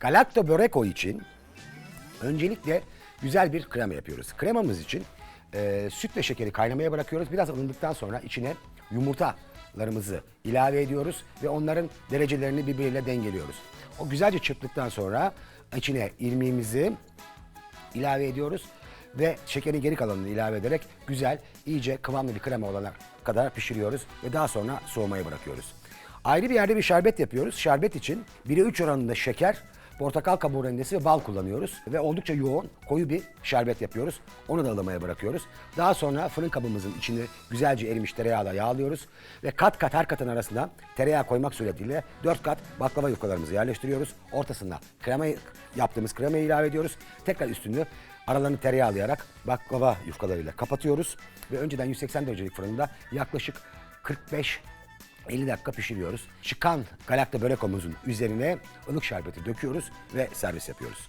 Galacto Böreko için öncelikle güzel bir krema yapıyoruz. Kremamız için e, süt ve şekeri kaynamaya bırakıyoruz. Biraz ılındıktan sonra içine yumurtalarımızı ilave ediyoruz ve onların derecelerini birbiriyle dengeliyoruz. O güzelce çırptıktan sonra içine irmiğimizi ilave ediyoruz ve şekerin geri kalanını ilave ederek güzel, iyice kıvamlı bir krema olana kadar pişiriyoruz ve daha sonra soğumaya bırakıyoruz. Ayrı bir yerde bir şerbet yapıyoruz. Şerbet için 1'e 3 oranında şeker, portakal kabuğu rendesi ve bal kullanıyoruz. Ve oldukça yoğun, koyu bir şerbet yapıyoruz. Onu da ılımaya bırakıyoruz. Daha sonra fırın kabımızın içini güzelce erimiş tereyağla yağlıyoruz. Ve kat kat her katın arasına tereyağı koymak suretiyle 4 kat baklava yufkalarımızı yerleştiriyoruz. Ortasına krema yaptığımız kremayı ilave ediyoruz. Tekrar üstünü aralarını tereyağlayarak baklava yufkalarıyla kapatıyoruz. Ve önceden 180 derecelik fırında yaklaşık 45 50 dakika pişiriyoruz. Çıkan galakta börekomuzun üzerine ılık şerbeti döküyoruz ve servis yapıyoruz.